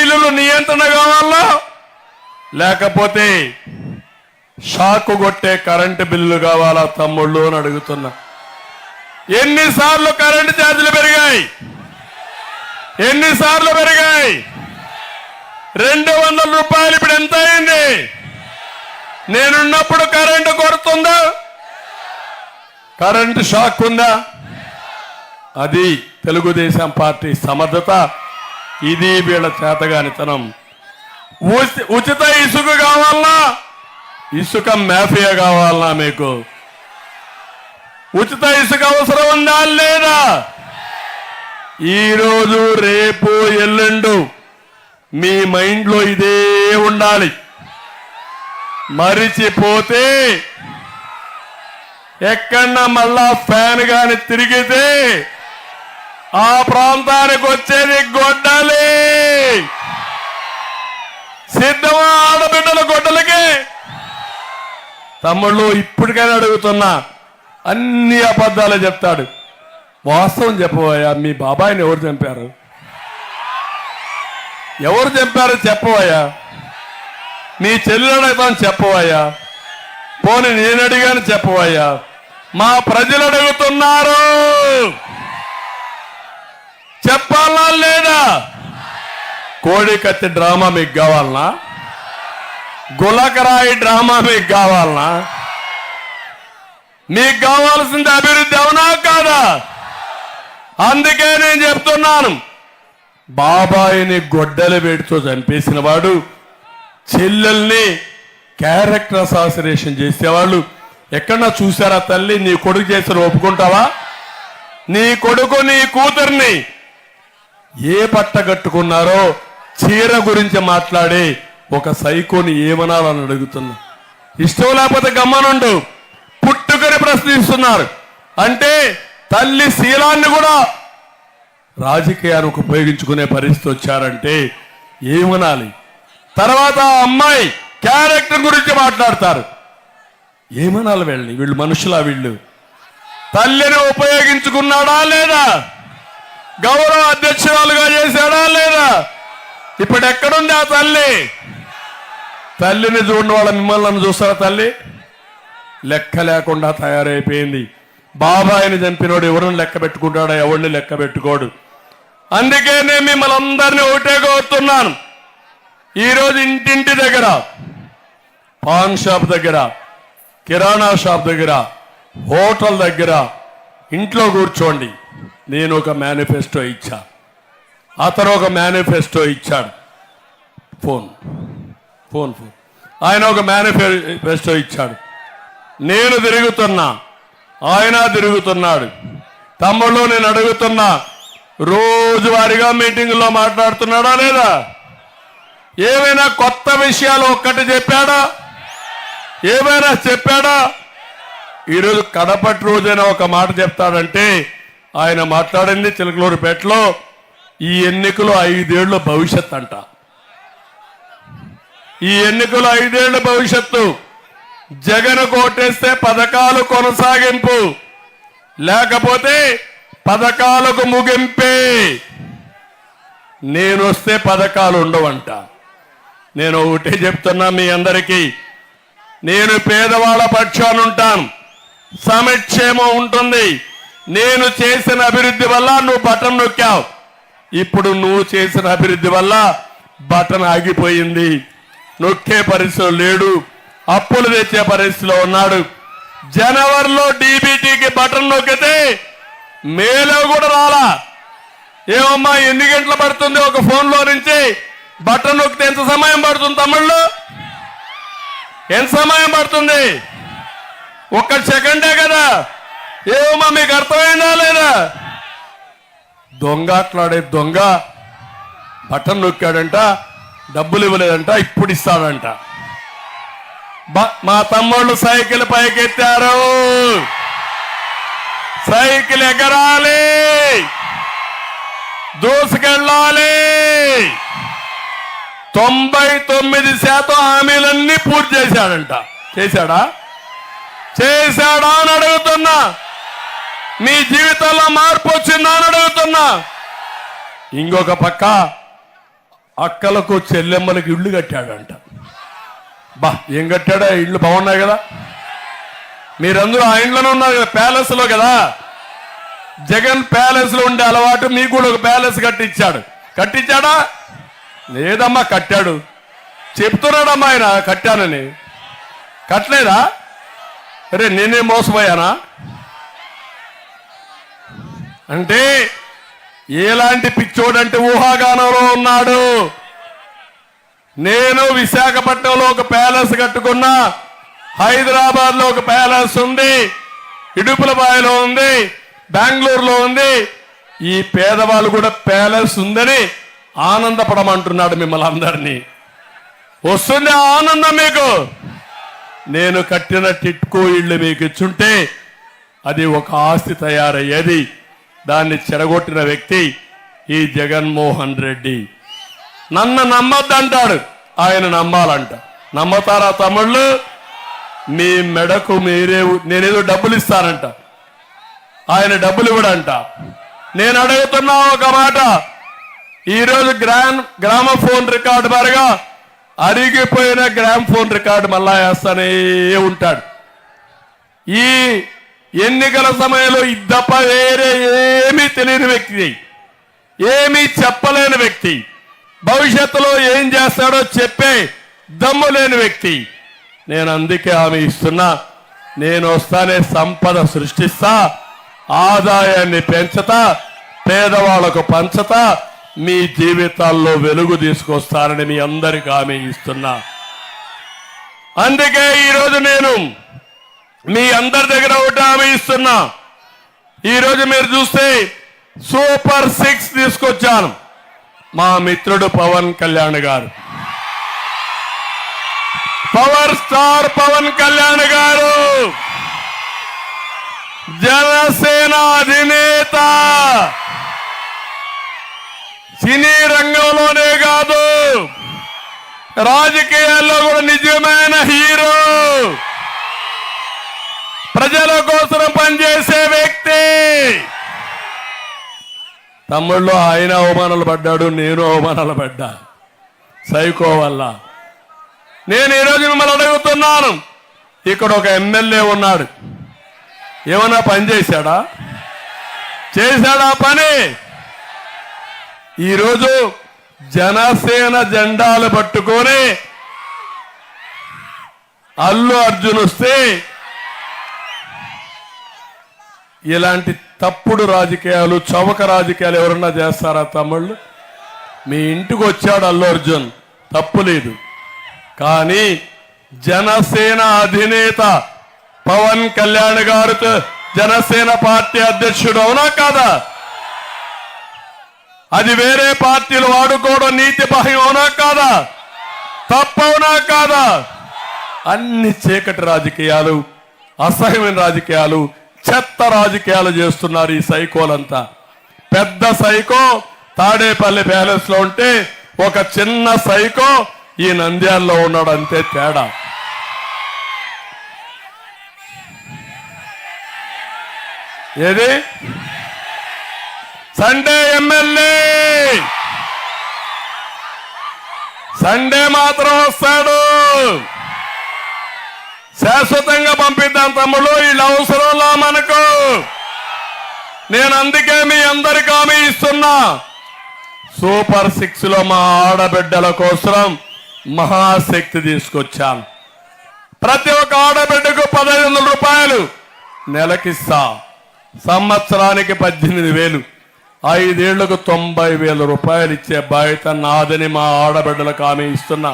బిల్లులు నియంత్రణ కావాలా? లేకపోతే షాకు కొట్టే కరెంటు బిల్లు కావాలా తమ్ముళ్ళు అని అడుగుతున్నా. ఎన్నిసార్లు కరెంటు ఛార్జీలు పెరిగాయి? ఎన్నిసార్లు పెరిగాయి? రెండు వందల రూపాయలు ఇప్పుడు ఎంత అయింది? నేనున్నప్పుడు కరెంటు కొడుతుందా? కరెంటు షాక్ ఉందా అది తెలుగుదేశం పార్టీ సమర్థత. ఇది వీళ్ళ చేతగానితనం. ఉచిత ఇసుక కావాలనా? ఇసుక మాఫియా కావాలనా మీకు? ఉచిత ఇసుక అవసరం ఉందా లేదా? ఈరోజు రేపు ఎల్లుండు మీ మైండ్లో ఇదే ఉండాలి. మరిచిపోతే ఎక్కడన్నా మళ్ళా ఫ్యాన్ కానీ తిరిగితే ఆ ప్రాంతానికి వచ్చేది గొడ్డలి. సిద్ధమా ఆడబిడ్డల గొడ్డలకి? తమ్ముళ్ళు ఇప్పటికైనా అడుగుతున్నా అన్ని అబద్ధాలే చెప్తాడు. వాస్తవం చెప్పబోయా మీ బాబాయిని ఎవరు చంపారు? ఎవరు చంపారు చెప్పవయ్యా నీ చెల్లెడు అడుగుతాను చెప్పవయ్యా పోని నేను అడిగాను చెప్పవయ్యా మా ప్రజలు అడుగుతున్నారు. చెప్పాలా లేదా? కోడి కత్తి డ్రామా మీకు కావాలనా? గులకరాయి డ్రామా మీకు కావాలనా? మీకు కావాల్సింది అభివృద్ధి అవునా కాదా? అందుకే నేను చెప్తున్నాను. బాబాయిని గొడ్డలు వేడితో చంపేసిన వాడు చెల్లెల్ని క్యారెక్టర్ అసాసినేషన్ చేసేవాళ్ళు. ఎక్కడన్నా చూసారా తల్లి నీ కొడుకు చేసిన ఒప్పుకుంటావా? నీ కొడుకు నీ కూతుర్ని ఏ పట్ట కట్టుకున్నారో చీర గురించి మాట్లాడి ఒక సైకోని ఏమనాలని అడుగుతున్నా. ఇష్టం లేకపోతే గమ్మనుండు. పుట్టుకని ప్రశ్నిస్తున్నారు. అంటే తల్లి శీలాన్ని కూడా రాజకీయానికి ఉపయోగించుకునే పరిస్థితి వచ్చారంటే ఏమనాలి? తర్వాత అమ్మాయి క్యారెక్టర్ గురించి మాట్లాడతారు. ఏమనాలి వీళ్ళని? వీళ్ళు మనుషులా వీళ్ళు? తల్లిని ఉపయోగించుకున్నాడా లేదా? గౌరవ అధ్యక్షురాలుగా చేశాడా లేదా? ఇప్పుడు ఎక్కడుంది ఆ తల్లి? తల్లిని చూడండి వాళ్ళ మిమ్మల్ని చూస్తారా తల్లి? లెక్క లేకుండా తయారైపోయింది. బాబాయిని చంపినోడు ఎవరిని లెక్క పెట్టుకుంటాడో ఎవరిని లెక్క పెట్టుకోడు. అందుకే నేను మిమ్మల్ని అందరినీ ఒకటే కోరుతున్నాను. ఈరోజు ఇంటింటి దగ్గర పాన్ షాప్ దగ్గర కిరాణా షాప్ దగ్గర హోటల్ దగ్గర ఇంట్లో కూర్చోండి. నేను ఒక మేనిఫెస్టో ఇచ్చా. అతను ఒక మేనిఫెస్టో ఇచ్చాడు. ఫోన్. Phone phone. ఆయన ఒక మేనిఫెస్టో ఇచ్చాడు. నేను తిరుగుతున్నా. ఆయన తిరుగుతున్నాడు. తమ్ముళ్ళు నేను అడుగుతున్నా. రోజువారీగా మీటింగులో మాట్లాడుతున్నాడా లేదా? ఏమైనా కొత్త విషయాలు ఒక్కటి చెప్పాడా? ఏమైనా చెప్పాడా? ఈరోజు కడపటి రోజైనా ఒక మాట చెప్తాడంటే ఆయన మాట్లాడింది చిలకలూరుపేటలో ఈ ఎన్నికలు ఐదేళ్ళ భవిష్యత్ అంట. ఈ ఎన్నికలు ఐదేళ్ళ భవిష్యత్తు జగన్ కోటేస్తే పథకాలు కొనసాగింపు లేకపోతే పథకాలకు ముగింపే. నేను వస్తే పథకాలు ఉండవంట. నేను ఒకటే చెప్తున్నా మీ అందరికీ నేను పేదవాళ్ళ పక్షాన ఉంటాను సమక్షేమం ఉంటుంది. నేను చేసిన అభివృద్ధి వల్ల నువ్వు బటన్ నొక్కావు. ఇప్పుడు నువ్వు చేసిన అభివృద్ధి వల్ల బటన్ ఆగిపోయింది. నొక్కే పరిస్థితిలో లేడు. అప్పులు తెచ్చే పరిస్థితిలో ఉన్నాడు. జనవరిలో డీబీటీకి బటన్ నొక్కితే మేలో కూడా రాలా. ఏమమ్మా ఎన్ని గంటలు పడుతుంది ఒక ఫోన్లో నుంచి? బటన్ నొక్కితే ఎంత సమయం పడుతుంది తమ్ముళ్ళు? ఎంత సమయం పడుతుంది? ఒక్క సెకండే కదా. ఏమమ్మా మీకు అర్థమైందా లేదా? దొంగ అట్లాడే దొంగ బటన్ నొక్కాడంట డబ్బులు ఇవ్వలేదంట ఇప్పుడు ఇస్తాడంట. బ- మా తమ్ముళ్ళు సైకిల్ పైకెత్తారు. సైకిల్ ఎగరాలి. దూసుకెళ్ళాలి. తొంభై తొమ్మిది శాతం హామీలన్నీ పూర్తి చేశాడంట. చేశాడా? చేశాడా అని అడుగుతున్నా. మీ జీవితంలో మార్పు వచ్చిందా అని అడుగుతున్నా. ఇంకొక పక్క అక్కలకు చెల్లెమ్మలకు ఇళ్ళు కట్టాడంట. బా ఏం కట్టాడా? ఇళ్ళు బాగున్నాయి కదా. మీరందరూ ఆ ఇంట్లోనే ఉన్నారు కదా ప్యాలెస్లో కదా. జగన్ ప్యాలెస్లో ఉండే అలవాటు మీకు కూడా ఒక ప్యాలెస్ కట్టించాడు. కట్టించాడా? లేదమ్మా కట్టాడు. చెప్తున్నాడమ్మా ఆయన కట్టానని. కట్టలేదా? అరే నేనే మోసపోయానా? అంటే ఎలాంటి పిచ్చోడంటే ఊహాగానంలో ఉన్నాడు. నేను విశాఖపట్నంలో ఒక ప్యాలెస్ కట్టుకున్నా. హైదరాబాద్లో ఒక ప్యాలెస్ ఉంది. ఇడుపులబాయిలో ఉంది. బెంగళూరులో ఉంది. ఈ పేదవాళ్ళు కూడా ప్యాలెస్ ఉందని ఆనందపడమంటున్నాడు మిమ్మల్ని అందరినీ. వస్తుంది ఆనందం మీకు. నేను కట్టిన టిట్కో ఇళ్ళు మీకు ఇచ్చుంటే అది ఒక ఆస్తి తయారయ్యేది. దాన్ని చెడగొట్టిన వ్యక్తి ఈ జగన్మోహన్ రెడ్డి. నన్ను నమ్మద్దంటాడు. ఆయన నమ్మాలంట. నమ్మతారా తమ్ముళ్ళు? మీ మెడకు మీరే నేనేదో డబ్బులు ఇస్తానంట. ఆయన డబ్బులు ఇవ్వడంట. నేను అడుగుతున్నా ఒక మాట. ఈరోజు గ్రామ్ గ్రామ ఫోన్ రికార్డు పరగా అరిగిపోయిన గ్రామ్ ఫోన్ రికార్డు మళ్ళా వేస్తానే ఉంటాడు. ఈ ఎన్నికల సమయంలో ఇద్దప్ప వేరే ఏమీ తెలియని వ్యక్తి ఏమీ చెప్పలేని వ్యక్తి భవిష్యత్తులో ఏం చేస్తాడో చెప్పే దమ్ము లేని వ్యక్తి. నేను అందుకే హామీ ఇస్తున్నా నేను వస్తానే సంపద సృష్టిస్తా ఆదాయాన్ని పెంచతా పేదవాళ్ళకు పంచతా మీ జీవితాల్లో వెలుగు తీసుకొస్తానని మీ అందరికి హామీ ఇస్తున్నా. అందుకే ఈరోజు నేను మీ అందరి దగ్గర ఒకటి హామీ ఇస్తున్నా. ఈరోజు మీరు చూస్తే సూపర్ సిక్స్ తీసుకొచ్చాను. మా మిత్రుడు పవన్ కళ్యాణ్ గారు. పవర్ స్టార్ పవన్ కళ్యాణ్ గారు. జనసేన అధినేత. సినీ రంగంలోనే కాదు. రాజకీయాల్లో కూడా నిజమైన హీరో. ప్రజల కోసం పనిచేసే వ్యక్తి. తమ్ముళ్ళు ఆయన అవమానాలు పడ్డాడు నేను అవమానాలు పడ్డా. సైకో వల్ల. నేను ఈరోజు మిమ్మల్ని అడుగుతున్నాను. ఇక్కడ ఒక ఎమ్మెల్యే ఉన్నాడు. ఏమన్నా పని చేశాడా? చేశాడా పని? ఈరోజు జనసేన జెండాలు పట్టుకొని అల్లు అర్జున్ వస్తే ఇలాంటి తప్పుడు రాజకీయాలు చవక రాజకీయాలు ఎవరన్నా చేస్తారా తమ్ముళ్ళు? మీ ఇంటికి వచ్చాడు అల్లు అర్జున్. తప్పు లేదు. కానీ జనసేన అధినేత పవన్ కళ్యాణ్ గారు జనసేన పార్టీ అధ్యక్షుడు అవునా కాదా? అది వేరే పార్టీలు వాడుకోవడం నీతి బాహ్యం కాదా? తప్పవునా కాదా? అన్ని చీకటి రాజకీయాలు అసహ్యమైన రాజకీయాలు చెత్త రాజకీయాలు చేస్తున్నారు ఈ సైకోలంతా. పెద్ద సైకో తాడేపల్లి ప్యాలెస్లో ఉంటే ఒక చిన్న సైకో ఈ నంద్యాలలో ఉన్నాడు అంతే తేడా. ఏది? Sunday MLA. సండే మాత్రం వస్తాడు. శాశ్వతంగా పంపిద్దాం తమ్ముడు వీళ్ళ అవసరంలా మనకు. నేను అందుకే మీ అందరికి హామీ ఇస్తున్నా. సూపర్ సిక్స్లో మా ఆడబిడ్డల కోసం మహాశక్తి తీసుకొచ్చాను. ప్రతి ఒక్క ఆడబిడ్డకు పదహైదు వందల రూపాయలు నెలకిస్తా. సంవత్సరానికి పద్దెనిమిది వేలు. ఐదేళ్ళకు తొంభై వేల రూపాయలు ఇచ్చే బాధ్యత నాదని మా ఆడబిడ్డలకు ఆమె ఇస్తున్నా.